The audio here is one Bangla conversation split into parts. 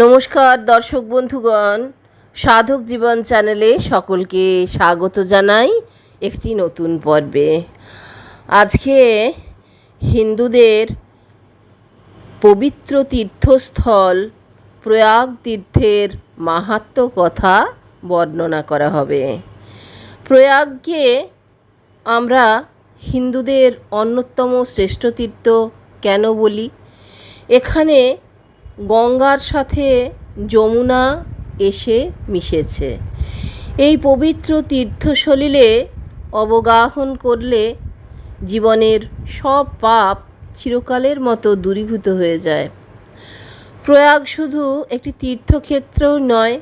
নমস্কার, দর্শক বন্ধুগণ। সাধক জীবন চ্যানেলে সকলকে স্বাগত জানাই একটি নতুন পর্বে। আজকে হিন্দুদের পবিত্র তীর্থস্থল প্রয়াগ তীর্থের মাহাত্ম কথা বর্ণনা করা হবে। প্রয়াগকে আমরা হিন্দুদের অন্যতম শ্রেষ্ঠ তীর্থ কেন বলি? এখানে গঙ্গার সাথে যমুনা এসে মিশেছে। এই পবিত্র তীর্থসলিলে অবগাহন করলে জীবনের সব পাপ চিরকালের মতো দূরীভূত হয়ে যায়। প্রয়াগ শুধু একটি তীর্থক্ষেত্রও নয়,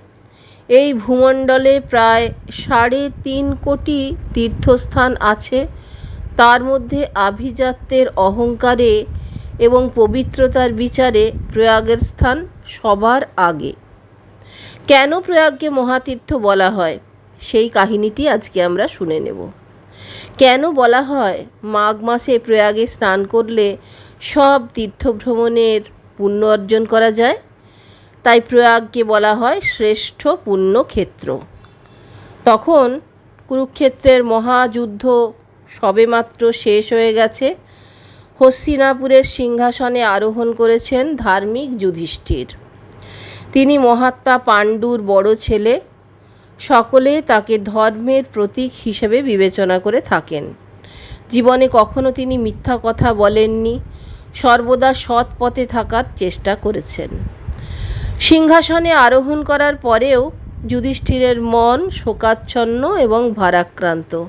এই ভূমণ্ডলে প্রায় সাড়ে তিন কোটি তীর্থস্থান আছে। তার মধ্যে আভিজাত্যের অহংকারে এবং পবিত্রতার বিচারে প্রয়াগের স্থান সবার আগে। কেন প্রয়াগকে মহাতীর্থ বলা হয়? সেই কাহিনীটি আজকে আমরা শুনে নেব। কেন বলা হয় মাঘ মাসে প্রয়াগে স্নান করলে সব তীর্থভ্রমণের পুণ্য অর্জন করা যায়? তাই প্রয়াগকে বলা হয় শ্রেষ্ঠ পুণ্যক্ষেত্র। তখন কুরুক্ষেত্রের মহাযুদ্ধ সবেমাত্র শেষ হয়ে গেছে। হস্তিনাপুরের সিংহাসনে আরোহণ করেছেন ধার্মিক যুধিষ্ঠির। তিনি মহাত্মা পাণ্ডুর বড় ছেলে। সকলে তাকে ধর্মের প্রতীক হিসেবে বিবেচনা করে থাকেন। জীবনে কখনো তিনি মিথ্যা কথা বলেননি। সর্বদা সৎ পথে থাকার চেষ্টা করেছেন। সিংহাসনে আরোহণ করার পরেও যুধিষ্ঠিরের মন শোকাচ্ছন্ন এবং ভারাক্রান্ত।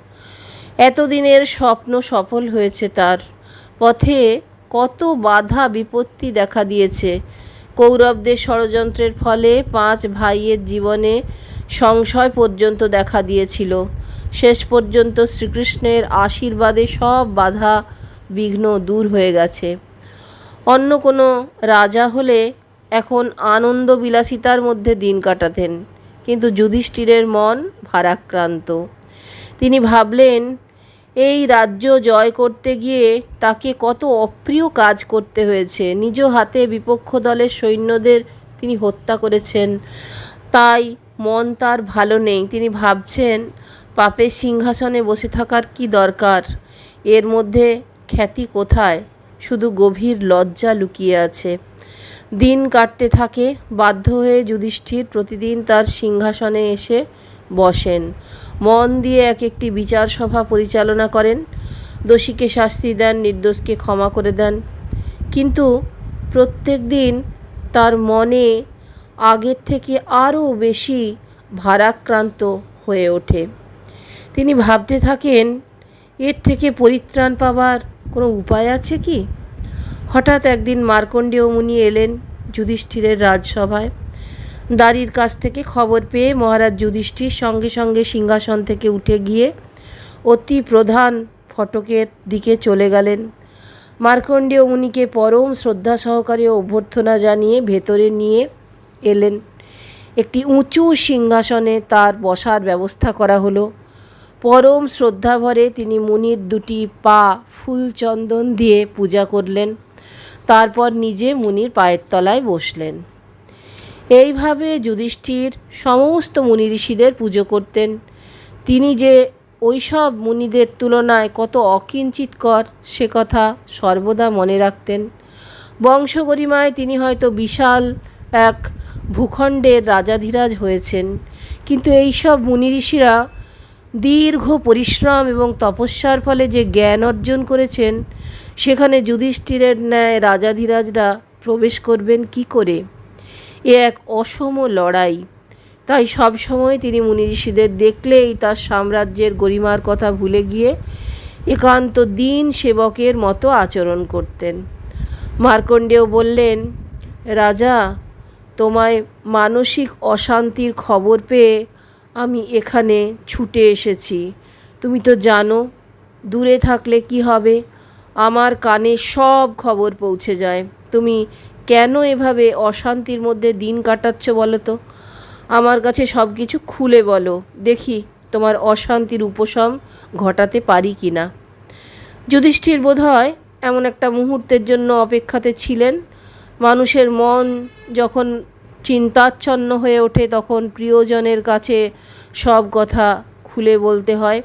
এতদিনের স্বপ্ন সফল হয়েছে তার। পথে কত বাধা বিপত্তি দেখা দিয়েছে। কৌরবদের ষড়যন্ত্রের ফলে পাঁচ ভাইয়ের জীবনে সংশয় পর্যন্ত দেখা দিয়েছিল। শেষ পর্যন্ত শ্রীকৃষ্ণের আশীর্বাদে সব বাধা বিঘ্ন দূর হয়ে গেছে। অন্য কোনো রাজা হলে এখন আনন্দ বিলাসিতার মধ্যে দিন কাটাতেন, কিন্তু যুধিষ্ঠিরের মন ভারাক্রান্ত। তিনি ভাবলেন এই রাজ্য জয় করতে গিয়ে তাকে কত অপ্রিয় কাজ করতে হয়েছে। নিজ হাতে বিপক্ষ দলের সৈন্যদের তিনি হত্যা করেছেন। তাই মন তার ভালো নেই। তিনি ভাবছেন, পাপের সিংহাসনে বসে থাকার কি দরকার? এর মধ্যে খ্যাতি কোথায়? শুধু গভীর লজ্জা লুকিয়ে আছে। দিন কাটতে থাকে, বাধ্য হয়ে যুধিষ্ঠির প্রতিদিন তার সিংহাসনে এসে বসেন। মন দিয়ে এক একটি বিচার সভা পরিচালনা করেন। দোষীকে শাস্তি দেন, নির্দোষকে ক্ষমা করে দেন। কিন্তু প্রত্যেক দিন তার মনে আগের থেকে আরও বেশি ভারাক্রান্ত হয়ে ওঠে। তিনি ভাবতে থাকেন, এর থেকে পরিত্রাণ পাবার কোনো উপায় আছে কি? হঠাৎ একদিন মার্কণ্ডেয় মুনি এলেন যুধিষ্ঠিরের রাজসভায়। দাড়ির কাছ থেকে খবর পেয়ে মহারাজ যুধিষ্ঠির সঙ্গে সঙ্গে সিংহাসন থেকে উঠে গিয়ে অতি প্রধান ফটকের দিকে চলে গেলেন। মার্কণ্ডেয় মুনিকে পরম শ্রদ্ধা সহকারে অভ্যর্থনা জানিয়ে ভেতরে নিয়ে এলেন। একটি উঁচু সিংহাসনে তার বসার ব্যবস্থা করা হলো। পরম শ্রদ্ধাভরে তিনি মুনির দুটি পা ফুল চন্দন দিয়ে পূজা করলেন। তারপর নিজে মুনির পায়ের তলায় বসলেন। এইভাবে যুধিষ্ঠির সমস্ত মুনি ঋষিদের পুজো করতেন। তিনি যে ওইসব মুনিদের তুলনায় কত অকিঞ্চিতকর সে কথা সর্বদা মনে রাখতেন। বংশগরিমায় তিনি হয়তো বিশাল এক ভূখণ্ডের রাজাধিরাজ হয়েছেন। কিন্তু এইসব মুনি ঋষিরা দীর্ঘ পরিশ্রম এবং তপস্যার ফলে যে জ্ঞান অর্জন করেছেন, সেখানে যুধিষ্ঠিরের ন্যায় রাজাধিরাজরা প্রবেশ করবেন কি করে? এ এক অসম লড়াই। তাই সব সময় তিনি মুনি ঋষিদের দেখলেই তার সাম্রাজ্যের গরিমার কথা ভুলে গিয়ে একান্ত দিন সেবকের মতো আচরণ করতেন। মার্কণ্ডেয় বললেন, রাজা, তোমায় মানসিক অশান্তির খবর পেয়ে আমি এখানে ছুটে এসেছি। তুমি তো জানো, দূরে থাকলে কি হবে? আমার কানে সব খবর পৌঁছে যায়। তুমি কেন এভাবে অশান্তির মধ্যে দিন কাটাচ্ছ বলো তো? আমার কাছে সব কিছু খুলে বলো। দেখি তোমার অশান্তির উপশম ঘটাতে পারি কি না যুধিষ্ঠির বোধ হয় এমন একটা মুহূর্তের জন্য অপেক্ষাতে ছিলেন। মানুষের মন যখন চিন্তাচ্ছন্ন হয়ে ওঠে, তখন প্রিয়জনের কাছে সব কথা খুলে বলতে হয়।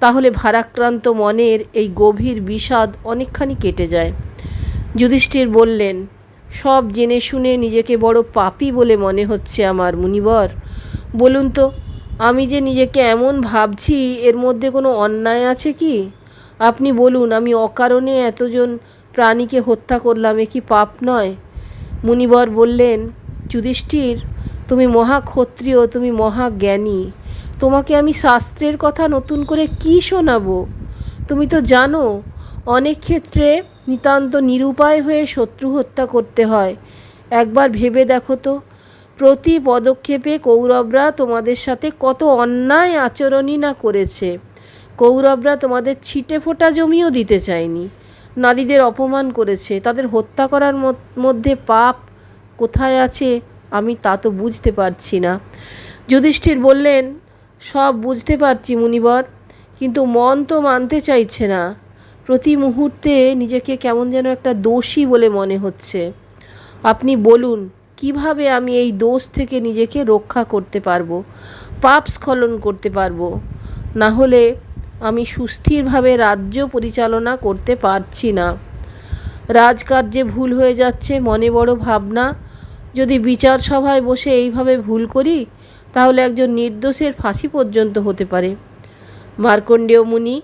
তাহলে ভারাক্রান্ত মনের এই গভীর বিষাদ অনেকখানি কেটে যায়। যুধিষ্ঠির বললেন সব জেনে শুনে নিজেকে বড় পাপী বলে মনে হচ্ছে আমার মুনিবর। বলুন তো, আমি যে নিজেকে এমন ভাবছি, এর মধ্যে কোনো অন্যায় আছে কি? আপনি বলুন, আমি অকারণে এতজন প্রাণীকে হত্যা করলাম, এ কি পাপ নয়? মুনিবর বললেন, যুধিষ্ঠির, তুমি মহাক্ষত্রিয় তুমি মহাজ্ঞানী তোমাকে আমি শাস্ত্রের কথা নতুন করে কি শোনাবো? তুমি তো জানো, অনেক ক্ষেত্রে নিতান্ত নিরুপায় হয়ে শত্রু হত্যা করতে হয়। একবার ভেবে দেখো তো, প্রতি পদক্ষেপে কৌরবরা তোমাদের সাথে কত অন্যায় আচরণই না করেছে। কৌরবরা তোমাদের ছিটে ফোটা জমিও দিতে চায়নি। নারীদের অপমান করেছে, তাদের হত্যা করার মধ্যে পাপ কোথায় আছে আমি তা তো বুঝতে পারছি না। যুধিষ্ঠির বললেন, সব বুঝতে পারছি মুনিবর, কিন্তু মন তো মানতে চাইছে না। প্রতি মুহূর্তে নিজেকে কেমন যেন একটা দোষী বলে মনে হচ্ছে। আপনি বলুন, কীভাবে আমি এই দোষ থেকে নিজেকে রক্ষা করতে পারব, পাপ স্খলন করতে পারব? না হলে আমি সুস্থিরভাবে রাজ্য পরিচালনা করতে পারছি না। রাজকার্যে ভুল হয়ে যাচ্ছে মনে বড় ভাবনা। যদি বিচার সভায় বসে এইভাবে ভুল করি, তাহলে একজন নির্দোষের ফাঁসি পর্যন্ত হতে পারে। মার্কণ্ডেয় মুনি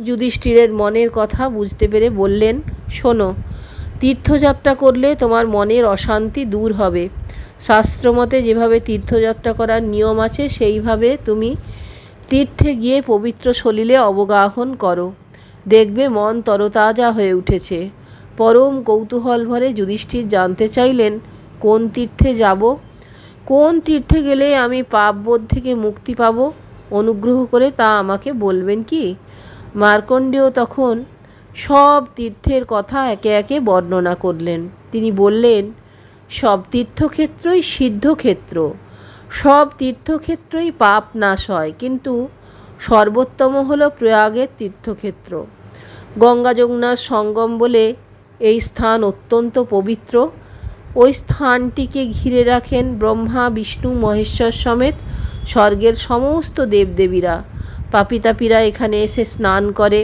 যুধিষ্ঠিরের মনের কথা বুঝতে পেরে বললেন, শোনো, তীর্থযাত্রা করলে তোমার মনের অশান্তি দূর হবে। শাস্ত্রমতে যেভাবে তীর্থযাত্রা করার নিয়ম আছে, সেইভাবে তুমি তীর্থে গিয়ে পবিত্র সলিলে অবগাহন করো। দেখবে মন তরতাজা হয়ে উঠেছে। পরম কৌতূহল ভরে যুধিষ্ঠির জানতে চাইলেন, কোন তীর্থে যাব? কোন তীর্থে গেলে আমি পাপবোধ থেকে মুক্তি পাব? অনুগ্রহ করে তা আমাকে বলবেন কি? মার্কণ্ডেয় তখন সব তীর্থের কথা একে একে বর্ণনা করলেন। তিনি বললেন, সব তীর্থক্ষেত্রই সিদ্ধক্ষেত্র, সব তীর্থক্ষেত্রই পাপ নাশ হয়, কিন্তু সর্বোত্তম হল প্রয়াগের তীর্থক্ষেত্র। গঙ্গা যমুনার সঙ্গম বলে এই স্থান অত্যন্ত পবিত্র। ওই স্থানটিকে ঘিরে রাখেন ব্রহ্মা, বিষ্ণু, মহেশ্বর সমেত স্বর্গের সমস্ত দেবদেবীরা। পাপিতাপিরা এখানে এসে স্নান করে।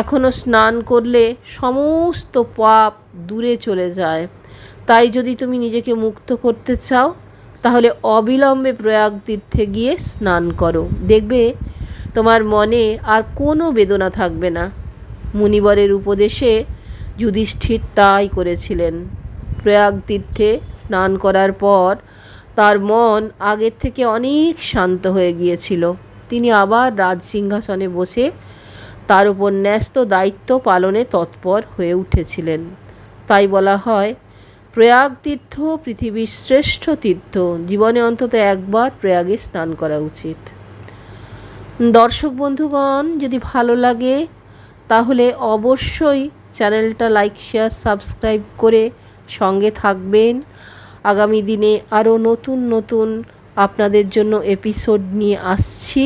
এখনও স্নান করলে সমস্ত পাপ দূরে চলে যায়। তাই যদি তুমি নিজেকে মুক্ত করতে চাও, তাহলে অবিলম্বে প্রয়াগ তীর্থে গিয়ে স্নান করো। দেখবে তোমার মনে আর কোনো বেদনা থাকবে না। মুনিবরের উপদেশে যুধিষ্ঠির তাই করেছিলেন। প্রয়াগ তীর্থে স্নান করার পর তার মন আগের থেকে অনেক শান্ত হয়ে গিয়েছিল। তিনি আবার রাজসিংহাসনে বসে তার উপর ন্যস্ত দায়িত্ব পালনে তৎপর হয়ে উঠেছিলেন। তাই বলা হয়, প্রয়াগ তীর্থ পৃথিবীর শ্রেষ্ঠ তীর্থ। জীবনে অন্তত একবার প্রয়াগে স্নান করা উচিত। দর্শক বন্ধুগণ, যদি ভালো লাগে, তাহলে অবশ্যই চ্যানেলটা লাইক, শেয়ার, সাবস্ক্রাইব করে সঙ্গে থাকবেন। আগামী দিনে আরও নতুন নতুন আপনাদের জন্য এপিসোড নিয়ে আসছি।